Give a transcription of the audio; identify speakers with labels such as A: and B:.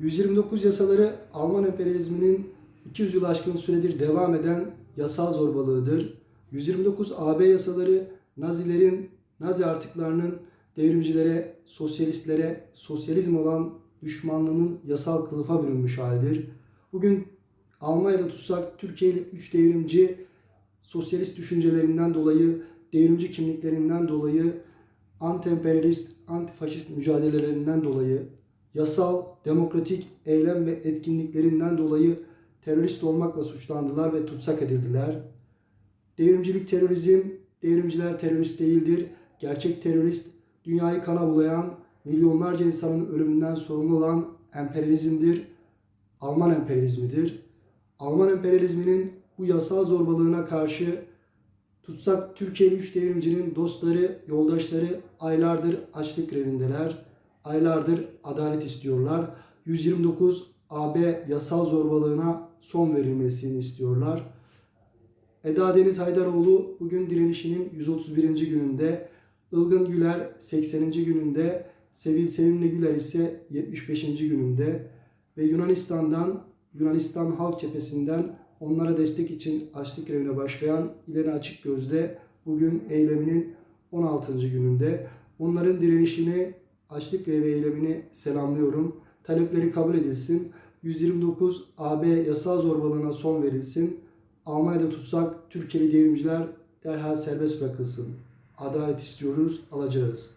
A: 129 yasaları Alman emperyalizminin 200 yıl aşkın süredir devam eden yasal zorbalığıdır. 129 AB yasaları Nazilerin, Nazi artıklarının devrimcilere, sosyalistlere, sosyalizm olan düşmanlığının yasal kılıfa bürünmüş halidir. Bugün Almanya'da tutsak Türkiye'li 3 devrimci sosyalist düşüncelerinden dolayı, devrimci kimliklerinden dolayı, anti-emperyalist, antifaşist mücadelelerinden dolayı, yasal, demokratik eylem ve etkinliklerinden dolayı terörist olmakla suçlandılar ve tutsak edildiler. Devrimcilik terörizm, devrimciler terörist değildir. Gerçek terörist, dünyayı kana bulayan, milyonlarca insanın ölümünden sorumlu olan emperyalizmdir. Alman emperyalizmidir. Alman emperyalizminin bu yasal zorbalığına karşı tutsak Türkiye'li üç devrimcinin dostları, yoldaşları aylardır açlık grevindeler. Aylardır adalet istiyorlar. 129 AB yasal zorbalığına son verilmesini istiyorlar. Eda Deniz Haydaroğlu bugün direnişinin 131. gününde, Ilgın Güler 80. gününde, Sevil Sevimli Güler ise 75. gününde ve Yunanistan'dan, Yunanistan Halk Cephesi'nden onlara destek için açlık grevine başlayan İleni Açık Gözde bugün eyleminin 16. gününde. Onların direnişini, açlık grevi eylemini selamlıyorum. Talepleri kabul edilsin. 129 AB yasal zorbalığına son verilsin. Almanya'da tutsak Türkiye'li devrimciler derhal serbest bırakılsın. Adalet istiyoruz, alacağız.